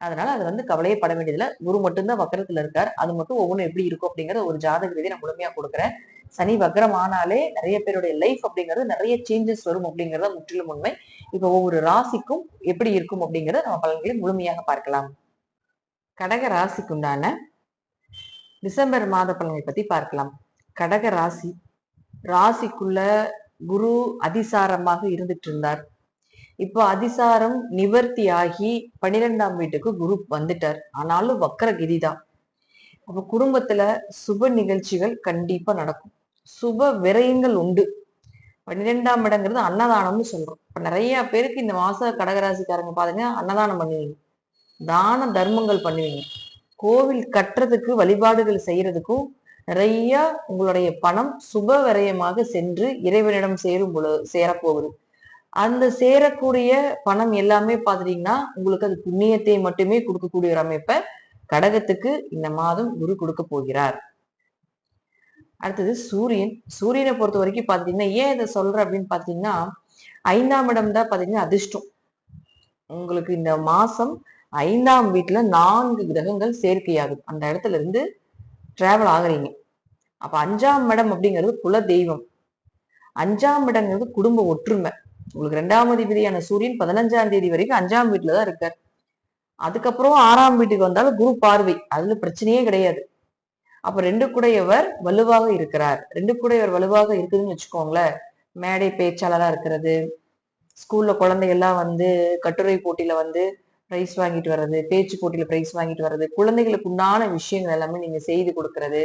அதனால அது வந்து கவலையே பட வேண்டியதுல குரு மட்டும்தான் வக்கரத்துல இருக்கார். அது மட்டும் ஒவ்வொன்றும் எப்படி இருக்கும் அப்படிங்கறத ஒரு ஜாதக ரீதியை நான் முழுமையா கொடுக்குறேன். சனி வக்கரம் ஆனாலே நிறைய பேருடைய லைஃப் அப்படிங்கிறது நிறைய சேஞ்சஸ் வரும் அப்படிங்கறத முற்றிலும் உண்மை. இப்ப ஒவ்வொரு ராசிக்கும் எப்படி இருக்கும் அப்படிங்கறத நம்ம பலன்களை முழுமையாக பார்க்கலாம். கடக ராசிக்குண்டான டிசம்பர் மாத பலனை பத்தி பார்க்கலாம். கடக ராசி ராசிக்குள்ள குரு அதிசாரமாக இருந்துட்டு இருந்தார். இப்போ அதிசாரம் நிவர்த்தி ஆகி பன்னிரெண்டாம் வீட்டுக்கு குரு வந்துட்டார். ஆனாலும் வக்கர கிரிதான் அப்ப குடும்பத்துல சுப நிகழ்ச்சிகள் கண்டிப்பா நடக்கும். சுப விரயங்கள் உண்டு. பன்னிரெண்டாம் இடங்கிறது அன்னதானம்னு சொல்றோம். இப்ப நிறைய பேருக்கு இந்த மாச கடகராசிக்காரங்க பாத்தீங்கன்னா அன்னதானம் பண்ணுவீங்க. தான தர்மங்கள் பண்ணுவீங்க. கோவில் கட்டுறதுக்கு வழிபாடுகள் செய்யறதுக்கும் நிறைய உங்களுடைய பணம் சுப விரயமாக சென்று இறைவனிடம் சேரும் பொழுது சேரப்போகுது. அந்த சேரக்கூடிய பணம் எல்லாமே பாத்துட்டீங்கன்னா உங்களுக்கு அது புண்ணியத்தை மட்டுமே கொடுக்கக்கூடிய ஒரு அமைப்பை கடகத்துக்கு இந்த மாதம் குரு கொடுக்க போகிறார். அடுத்தது சூரியன். சூரியனை பொறுத்த வரைக்கும் பாத்தீங்கன்னா ஏன் இதை சொல்ற அப்படின்னு பாத்தீங்கன்னா ஐந்தாம் இடம் தான் பாத்தீங்கன்னா அதிர்ஷ்டம். உங்களுக்கு இந்த மாசம் ஐந்தாம் வீட்டுல நான்கு கிரகங்கள் சேர்க்கையாகும் அந்த இடத்துல இருந்து டிராவல் ஆகுறீங்க. அப்ப அஞ்சாம் இடம் அப்படிங்கிறது குல தெய்வம். அஞ்சாம் இடங்கிறது குடும்ப ஒற்றுமை. உங்களுக்கு ரெண்டாம் அதிபதியான சூரியன் பதினஞ்சாம் தேதி வரைக்கும் அஞ்சாம் வீட்டுல தான் இருக்கார். அதுக்கப்புறம் ஆறாம் வீட்டுக்கு வந்தாலும் குரு பார்வை. அதுல பிரச்சனையே கிடையாது. அப்ப ரெண்டு கூடையவர் வலுவாக இருக்கிறார். ரெண்டு கூடையவர் வலுவாக இருக்குதுன்னு வச்சுக்கோங்களேன். மேடை பேச்சாளராக இருக்கிறது. ஸ்கூல்ல குழந்தைகள்லாம் வந்து கட்டுரை போட்டியில வந்து பிரைஸ் வாங்கிட்டு வர்றது பேச்சு போட்டியில பிரைஸ் வாங்கிட்டு வர்றது குழந்தைகளுக்கு உண்டான விஷயங்கள் எல்லாமே நீங்க செய்து கொடுக்கறது.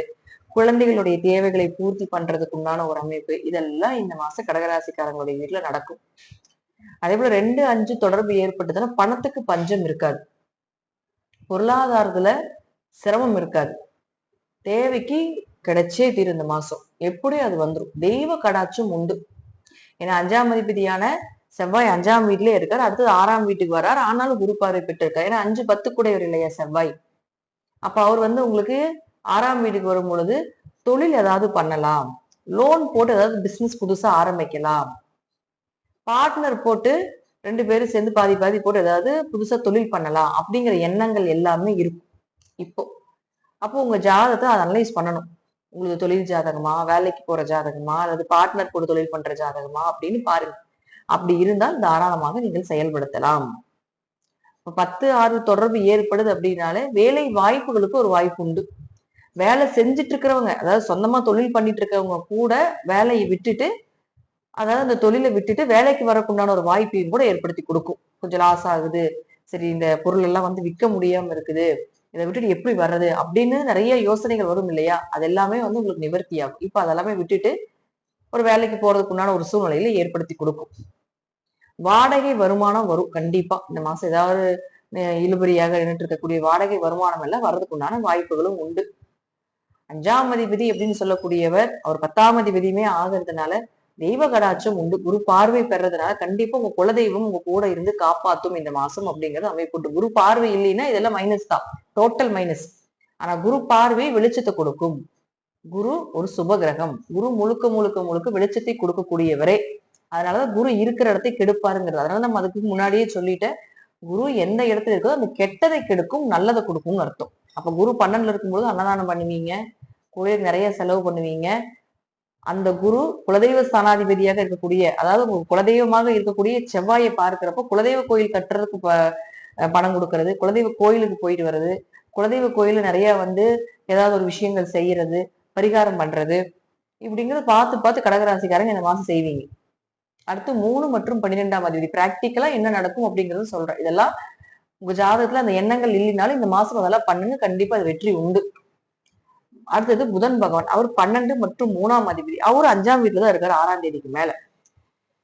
குழந்தைகளுடைய தேவைகளை பூர்த்தி பண்றதுக்கு உண்டான ஒரு அமைப்பு. இதெல்லாம் இந்த மாசம் கடகராசிக்காரங்களுடைய வீட்டுல நடக்கும். அதே போல ரெண்டு அஞ்சு தொடர்பு ஏற்பட்டதுன்னா பணத்துக்கு பஞ்சம் இருக்காது. பொருளாதாரத்துல சிரமம் இருக்காது. தேவைக்கு கிடைச்சே தீரும் இந்த மாசம். எப்படி அது வந்துடும் தெய்வ கடாட்சம் உண்டு. ஏன்னா அஞ்சாம் அதிபதியான செவ்வாய் அஞ்சாம் வீட்லயே இருக்காரு. அடுத்தது ஆறாம் வீட்டுக்கு வர்றாரு. ஆனாலும் குரு பார்வை பெற்றிருக்காரு. ஏன்னா அஞ்சு பத்து கூடையவர் இல்லையா செவ்வாய்? அப்ப அவர் வந்து உங்களுக்கு ஆறாம் வீட்டுக்கு வரும் பொழுது தொழில் ஏதாவது பண்ணலாம். லோன் போட்டு ஏதாவது பிசினஸ் புதுசா ஆரம்பிக்கலாம். பார்ட்னர் போட்டு ரெண்டு பேரும் சேர்ந்து பாதி பாதி போட்டு ஏதாவது புதுசா தொழில் பண்ணலாம். அப்படிங்கிற எண்ணங்கள் எல்லாமே இருக்கும். இப்போ அப்போ உங்க ஜாதகத்தை அதை அனலைஸ் பண்ணணும். உங்களுக்கு தொழில் ஜாதகமா வேலைக்கு போற ஜாதகமா அல்லது பார்ட்னர் கூட தொழில் பண்ற ஜாதகமா அப்படின்னு பாருங்க. அப்படி இருந்தால் தாராளமாக நீங்கள் செயல்படுத்தலாம். பத்து ஆறு தொடர்பு ஏற்படுது அப்படின்னாலே வேலை வாய்ப்புகளுக்கு ஒரு வாய்ப்பு உண்டு. வேலை செஞ்சுட்டு இருக்கிறவங்க அதாவது சொந்தமா தொழில் பண்ணிட்டு இருக்கவங்க கூட வேலையை விட்டுட்டு அதாவது அந்த தொழிலை விட்டுட்டு வேலைக்கு வரக்குண்டான ஒரு வாய்ப்பையும் கூட ஏற்படுத்தி கொடுக்கும். கொஞ்சம் லாஸ் ஆகுது சரி இந்த பொருள் எல்லாம் வந்து விற்க முடியாம இருக்குது இதை விட்டுட்டு எப்படி வர்றது அப்படின்னு நிறைய யோசனைகள் வரும் இல்லையா? அது எல்லாமே வந்து உங்களுக்கு நிவர்த்தி ஆகும் இப்ப அதெல்லாமே விட்டுட்டு ஒரு வேலைக்கு போறதுக்குண்டான ஒரு சூழ்நிலையில ஏற்படுத்தி கொடுக்கும். வாடகை வருமானம் வரும் கண்டிப்பா. இந்த மாசம் ஏதாவது இழுபறியாக நின்றுட்டு இருக்கக்கூடிய வாடகை வருமானம் எல்லாம் வர்றதுக்குண்டான வாய்ப்புகளும் உண்டு. அஞ்சாம் அதிபதி அப்படின்னு சொல்லக்கூடியவர் அவர் பத்தாம் அதிபதியுமே ஆகிறதுனால தெய்வ கடாட்சம் உண்டு. குரு பார்வை பெறதுனால கண்டிப்பா உங்க குலதெய்வம் உங்க கூட இருந்து காப்பாத்தும் இந்த மாசம் அப்படிங்கிறது அமைப்புண்டு குரு பார்வை இல்லைன்னா இதெல்லாம் மைனஸ் தான். டோட்டல் மைனஸ் ஆனா குரு பார்வை வெளிச்சத்தை கொடுக்கும். குரு ஒரு சுப கிரகம். குரு முழுக்க முழுக்க முழுக்க வெளிச்சத்தை கொடுக்கக்கூடியவரே. அதனாலதான் குரு இருக்கிற இடத்தை கெடுப்பாருங்கிறது. அதனால நம்ம அதுக்கு முன்னாடியே சொல்லிட்டேன் குரு எந்த இடத்துல இருக்கோ அந்த கெட்டதை கெடுக்கும் நல்லதை கொடுக்கும்னு அர்த்தம். அப்ப குரு பன்னெண்டுல இருக்கும்போது அன்னதானம் பண்ணுவீங்க. கோயிலுக்கு நிறைய செலவு பண்ணுவீங்க. அந்த குரு குலதெய்வ ஸ்தானாதிபதியாக இருக்கக்கூடிய அதாவது உங்க குலதெய்வமாக இருக்கக்கூடிய செவ்வாயை பார்க்கிறப்போ குலதெய்வ கோயில் கட்டுறதுக்கு ப- பணம் கொடுக்கறது குலதெய்வ கோயிலுக்கு போயிட்டு வர்றது குலதெய்வ கோயில நிறைய வந்து ஏதாவது ஒரு விஷயங்கள் செய்யறது பரிகாரம் பண்றது இப்படிங்கிறத பார்த்து பார்த்து கடகராசிக்காரங்க இந்த மாசம் செய்வீங்க. அடுத்து மூணு மற்றும் பன்னிரெண்டாம் அதிபதி பிராக்டிக்கலா என்ன நடக்கும் அப்படிங்கறது சொல்றேன். இதெல்லாம் உங்க ஜாதகத்துல அந்த எண்ணங்கள் இல்லைனாலும் இந்த மாசம் அதெல்லாம் பண்ணுங்க. கண்டிப்பா அது வெற்றி உண்டு. அடுத்தது புதன் பகவான். அவர் பன்னெண்டு மற்றும் மூணாம் அதிபதி. அவர் அஞ்சாம் வீட்டுல தான் இருக்காரு ஆறாம் தேதிக்கு மேல.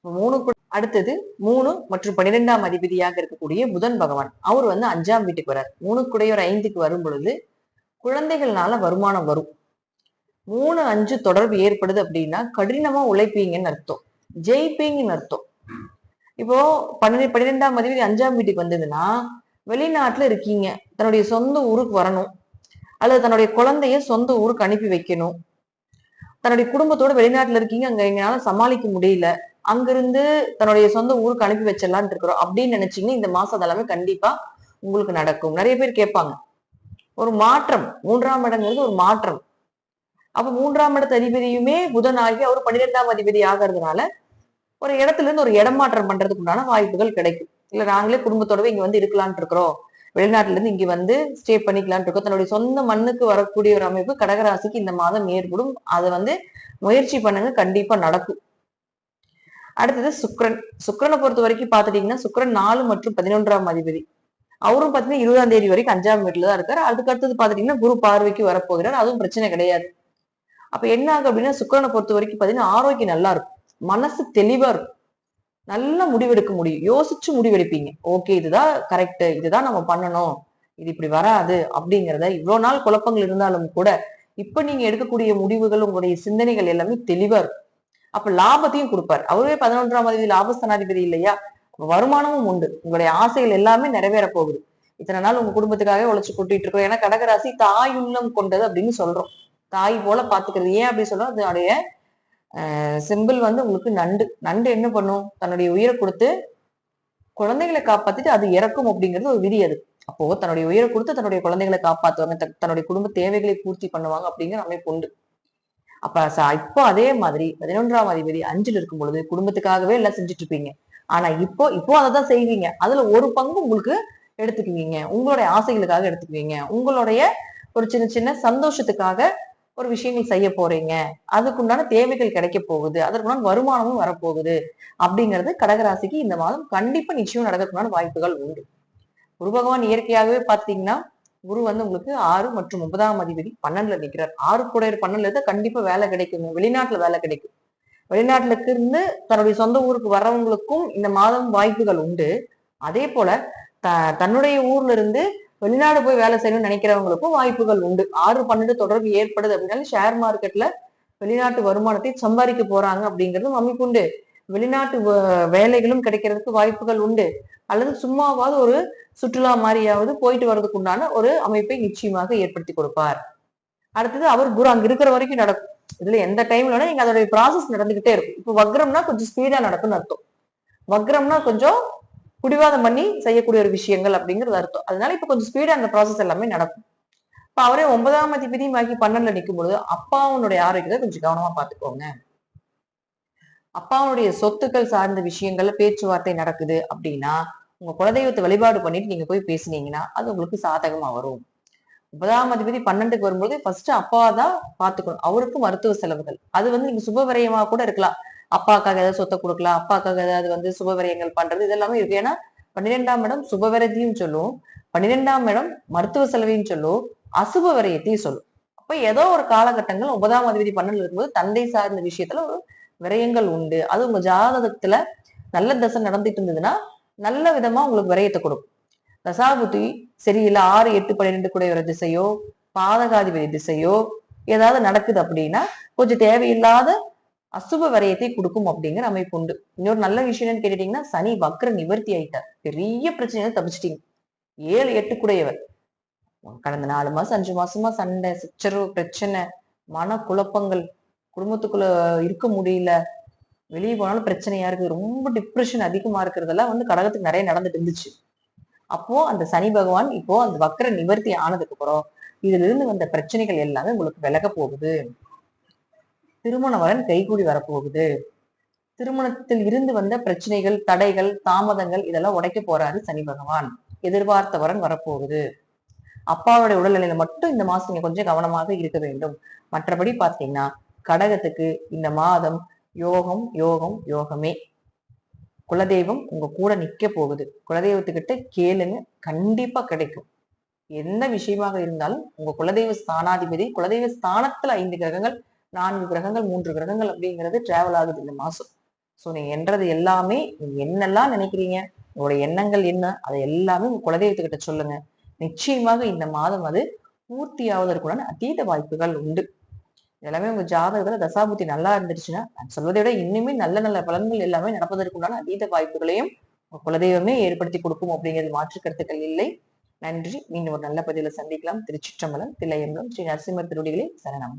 மூணு அடுத்தது மூணு மற்றும் பன்னிரெண்டாம் அதிபதியாக இருக்கக்கூடிய புதன் பகவான். அவர் வந்து அஞ்சாம் வீட்டுக்கு வரார். மூணு குடையோர் ஐந்துக்கு வரும் பொழுது குழந்தைகள்னால வருமானம் வரும். மூணு அஞ்சு தொடர்பு ஏற்படுது அப்படின்னா கடினமா உழைப்பீங்கன்னு அர்த்தம். ஜெயிப்பீங்கன்னு அர்த்தம். இப்போ பன்னிரெண்டு பன்னிரெண்டாம் அதிபதி அஞ்சாம் வீட்டுக்கு வந்ததுன்னா வெளிநாட்டுல இருக்கீங்க. தன்னுடைய சொந்த ஊருக்கு வரணும். அல்லது தன்னுடைய குழந்தைய சொந்த ஊருக்கு அனுப்பி வைக்கணும். தன்னுடைய குடும்பத்தோட வெளிநாட்டுல இருக்கீங்க அங்க எங்களால சமாளிக்க முடியல. அங்கிருந்து தன்னுடைய சொந்த ஊருக்கு அனுப்பி வச்சிடலான் இருக்கிறோம் அப்படின்னு நினைச்சீங்கன்னா இந்த மாசம் அதெல்லாமே கண்டிப்பா உங்களுக்கு நடக்கும். நிறைய பேர் கேட்பாங்க. ஒரு மாற்றம் மூன்றாம் இடங்கிறது ஒரு மாற்றம். அப்ப மூன்றாம் இடத்து அதிபதியுமே புதன் ஆகி அவர் பன்னிரெண்டாம் அதிபதி ஆகிறதுனால ஒரு இடத்துல இருந்து ஒரு இடமாற்றம் பண்றதுக்கு உண்டான வாய்ப்புகள் கிடைக்கும். இல்ல நாங்களே குடும்பத்தோடவே இங்க வந்து இருக்கலான் இருக்கிறோம். வெளிநாட்டுல இருந்து இங்க வந்து ஸ்டே பண்ணிக்கலாம்னு இருக்கோம். தன்னுடைய சொந்த மண்ணுக்கு வரக்கூடிய ஒரு அமைப்பு கடகராசிக்கு இந்த மாதம் ஏற்படும். அதை வந்து முயற்சி பண்ணுங்க. கண்டிப்பா நடக்கும். அடுத்தது சுக்ரன் சுக்ரனை பொறுத்த வரைக்கும் பாத்துட்டீங்கன்னா சுக்ரன் நாலு மற்றும் பதினொன்றாம் அதிபதி. அவரும் பாத்தீங்கன்னா இருபதாம் தேதி வரைக்கும் அஞ்சாம் வீட்டுல தான் இருக்காரு. அதுக்கு அடுத்தது பாத்துட்டீங்கன்னா குரு பார்வைக்கு வரப்போகிறார். அதுவும் பிரச்சனை கிடையாது. அப்ப என்ன ஆகும் அப்படின்னா சுக்கரனை பொறுத்த வரைக்கும் பாத்தீங்கன்னா ஆரோக்கியம் நல்லா இருக்கும். மனசு தெளிவா இருக்கும். நல்லா முடிவெடுக்க முடியும். யோசிச்சு முடிவெடுப்பீங்க. ஓகே இதுதான் கரெக்ட் இதுதான் நம்ம பண்ணணும். இது இப்படி வராது அப்படிங்கிறத இவ்வளவு நாள் குழப்பங்கள் இருந்தாலும் கூட இப்ப நீங்க எடுக்கக்கூடிய முடிவுகள் உங்களுடைய சிந்தனைகள் எல்லாமே தெளிவா இருக்கும். அப்ப லாபத்தையும் கொடுப்பாரு. அவரே பதினொன்றாம் அதிபதி லாபஸ்தானாதிபதி இல்லையா? வருமானமும் உண்டு. உங்களுடைய ஆசைகள் எல்லாமே நிறைவேற போகுது. இத்தனை நாள் உங்க குடும்பத்துக்காக உழைச்சு கூட்டிட்டு இருக்கோம். ஏன்னா கடகராசி தாய் உள்ளம் கொண்டது அப்படின்னு சொல்றோம். தாய் போல பாத்துக்கிறது. ஏன் அப்படி சொல்றோம்? அதனுடைய சிம்பிள் வந்து உங்களுக்கு நண்டு நண்டு என்ன பண்ணும்? தன்னுடைய உயிரை கொடுத்து குழந்தைகளை காப்பாத்திட்டு அது இறக்கும் அப்படிங்கிறது ஒரு விதி அது. அப்போ தன்னுடைய உயிரை கொடுத்து தன்னுடைய குழந்தைகளை காப்பாத்துவாங்க த- தன்னுடைய குடும்ப தேவைகளை பூர்த்தி பண்ணுவாங்க அப்படிங்கிற அமைப்பு உண்டு. அப்ப இப்போ அதே மாதிரி பதினொன்றாம் அதிபதி அஞ்சில் இருக்கும் பொழுது குடும்பத்துக்காகவே எல்லாம் செஞ்சுட்டு இருப்பீங்க ஆனா இப்போ இப்போ அதை தான் செய்வீங்க. அதுல ஒரு பங்கு உங்களுக்கு எடுத்துக்குவீங்க. உங்களுடைய ஆசைகளுக்காக எடுத்துக்குவீங்க. உங்களுடைய ஒரு சின்ன சின்ன சந்தோஷத்துக்காக ஒரு விஷயங்கள் செய்ய போறீங்க. அதுக்குண்டான தேவைகள் கிடைக்க போகுது. அதற்குண்டான வருமானமும் வரப்போகுது. அப்படிங்கிறது கடகராசிக்கு இந்த மாதம் கண்டிப்பா நிச்சயம் நடக்கிறதுக்கான வாய்ப்புகள் உண்டு. குரு பகவான் இயற்கையாகவே பார்த்தீங்கன்னா குரு வந்து உங்களுக்கு ஆறு மற்றும் ஒன்பதாம் அதிபதி பன்னெண்டுல நிற்கிறார் ஆறு கூட பன்னெண்டுல இருந்தா கண்டிப்பா வேலை கிடைக்கும். வெளிநாட்டுல வேலை கிடைக்கும். வெளிநாட்டுல இருந்து தன்னுடைய சொந்த ஊருக்கு வர்றவங்களுக்கும் இந்த மாதம் வாய்ப்புகள் உண்டு. அதே போல த தன்னுடைய ஊர்ல இருந்து வெளிநாடு போய் வேலை செய்யணும்னு நினைக்கிறவங்களுக்கும் வாய்ப்புகள் உண்டு. ஆறு பன்னெண்டு தொடர்பு ஏற்படுது அப்படின்னாலும் ஷேர் மார்க்கெட்ல வெளிநாட்டு வருமானத்தை சம்பாதிக்க போறாங்க அப்படிங்கிறதும் அமைப்பு உண்டு. வெளிநாட்டு வேலைகளும் கிடைக்கிறதுக்கு வாய்ப்புகள் உண்டு. அல்லது சும்மாவாவது ஒரு சுற்றுலா மாதிரியாவது போயிட்டு வர்றதுக்கு உண்டான ஒரு அமைப்பை நிச்சயமாக ஏற்படுத்தி கொடுப்பார். அடுத்தது அவர் குரு அங்க இருக்கிற வரைக்கும் நடக்கும். இதுல எந்த டைம்ல வேணா நீங்க அதோட ப்ராசஸ் நடந்துகிட்டே இருக்கும். இப்போ வக்ரம்னா கொஞ்சம் ஸ்பீடா நடக்கும்னு அர்த்தம். வக்ரம்னா கொஞ்சம் பிடிவாதம் பண்ணி செய்யக்கூடிய ஒரு விஷயங்கள் அப்படிங்கிறது அர்த்தம். அதனால இப்ப கொஞ்சம் ஸ்பீடா அந்த ப்ராசஸ் எல்லாமே நடக்கும். இப்ப அவரே ஒன்பதாம் அதிபதியும் ஆகி பன்னெண்டுல நிற்கும் பொழுது அப்பாவுனுடைய ஆரோக்கியத்தை கொஞ்சம் கவனமா பாத்துக்கோங்க அப்பாவுடைய சொத்துக்கள் சார்ந்த விஷயங்கள்ல பேச்சுவார்த்தை நடக்குது அப்படின்னா உங்க குலதெய்வத்தை வழிபாடு பண்ணிட்டு நீங்க போய் பேசுனீங்கன்னா அது உங்களுக்கு சாதகமா வரும். ஒன்பதாம் அதிபதி பன்னெண்டுக்கு வரும்போது ஃபர்ஸ்ட் அப்பா தான் பாத்துக்கணும் அவருக்கு மருத்துவ செலவுகள். அது வந்து நீங்க சுபவிரயமா கூட இருக்கலாம். அப்பாக்காக ஏதாவது சொத்தை கொடுக்கலாம் அப்பாக்காக ஏதாவது வந்து சுப விரயங்கள் பண்றது இதெல்லாமே இருக்கு. ஏன்னா பன்னிரெண்டாம் இடம் சுபவிரதியும் சொல்லும் பன்னிரெண்டாம் இடம் மருத்துவ செலவையும் சொல்லும் அசுப விரயத்தையும் சொல்லும். அப்ப ஏதோ ஒரு காலகட்டங்கள் ஒன்பதாம் அதிபதி பன்னெண்டு இருக்கும்போது தந்தை சார்ந்த விஷயத்துல ஒரு விரயங்கள் உண்டு. அது உங்க ஜாதகத்துல நல்ல தசை நடந்துட்டு இருந்ததுன்னா நல்ல விதமா உங்களுக்கு விரயத்தை கொடுக்கும். தசாபுத்தி சரியில்லை ஆறு எட்டு பன்னிரெண்டு கூட வர திசையோ பாதகாதிபதி திசையோ ஏதாவது நடக்குது அப்படின்னா கொஞ்சம் தேவையில்லாத அசுப வரையத்தை கொடுக்கும் அப்படிங்கிற அமைப்பு உண்டு. இன்னொரு நல்ல விஷயம் என்னன்னு கேட்டுட்டீங்கன்னா சனி வக்ர நிவர்த்தி ஆயிட்டார். பெரிய பிரச்சனையை தப்பிச்சிட்டீங்க. ஏழு எட்டு கூடையவர். கடந்த நாலு மாசம் அஞ்சு மாசமா சண்டை சச்சரவு பிரச்சனை மன குழப்பங்கள் குடும்பத்துக்குள்ள இருக்க முடியல. வெளியே போனாலும் பிரச்சனையா இருக்கு ரொம்ப டிப்ரெஷன் அதிகமா இருக்கிறதெல்லாம் வந்து கடகத்துக்கு நிறைய நடந்துட்டு இருந்துச்சு. அப்போ அந்த சனி பகவான் இப்போ அந்த வக்கர நிவர்த்தி ஆனதுக்கு அப்புறம் இதுல இருந்து வந்த பிரச்சனைகள் எல்லாமே உங்களுக்கு விலக போகுது. திருமண வரன் கைகூடி வரப்போகுது. திருமணத்தில் இருந்து வந்த பிரச்சனைகள் தடைகள் தாமதங்கள் இதெல்லாம் உடைக்க போறாரு சனி பகவான். எதிர்பார்த்த வரன் வரப்போகுது. அப்பாவுடைய உடல்நிலையில மட்டும் இந்த மாசம் நீங்க கொஞ்சம் கவனமாக இருக்க வேண்டும். மற்றபடி பாத்தீங்கன்னா கடகத்துக்கு இந்த மாதம் யோகம் யோகம் யோகமே. குலதெய்வம் உங்க கூட நிக்க போகுது. குலதெய்வத்துக்கிட்ட கேளுங்க கண்டிப்பா கிடைக்கும். எந்த விஷயமாக இருந்தாலும் உங்க குலதெய்வ ஸ்தானாதிபதி குலதெய்வ ஸ்தானத்துல ஐந்து கிரகங்கள் நான்கு கிரகங்கள் மூன்று கிரகங்கள் அப்படிங்கிறது டிராவல் ஆகுது இந்த மாசம். சோ நீங்க என்றது எல்லாமே நீங்க என்னெல்லாம் நினைக்கிறீங்க? உங்களுடைய எண்ணங்கள் என்ன? அதை எல்லாமே உங்க குலதெய்வத்துக்கிட்ட சொல்லுங்க. நிச்சயமாக இந்த மாதம் அது பூர்த்தியாவதற்குடன் அதீத வாய்ப்புகள் உண்டு. எல்லாமே உங்க ஜாதகத்துல தசாபுத்தி நல்லா இருந்துச்சுன்னா நான் சொல்வதை விட இன்னுமே நல்ல நல்ல பலன்கள் எல்லாமே நடப்பதற்குண்டான அதீத வாய்ப்புகளையும் உங்க குலதெய்வமே ஏற்படுத்தி கொடுக்கும் அப்படிங்கிறது மாற்று கருத்துக்கள் இல்லை. நன்றி. மீண்டும் ஒரு நல்ல பதிவுல சந்திக்கலாம். திருச்சிற்றம்பலம் தில்லையம்பலம் ஸ்ரீ நரசிம்மர் திருடிகளே சரணம்.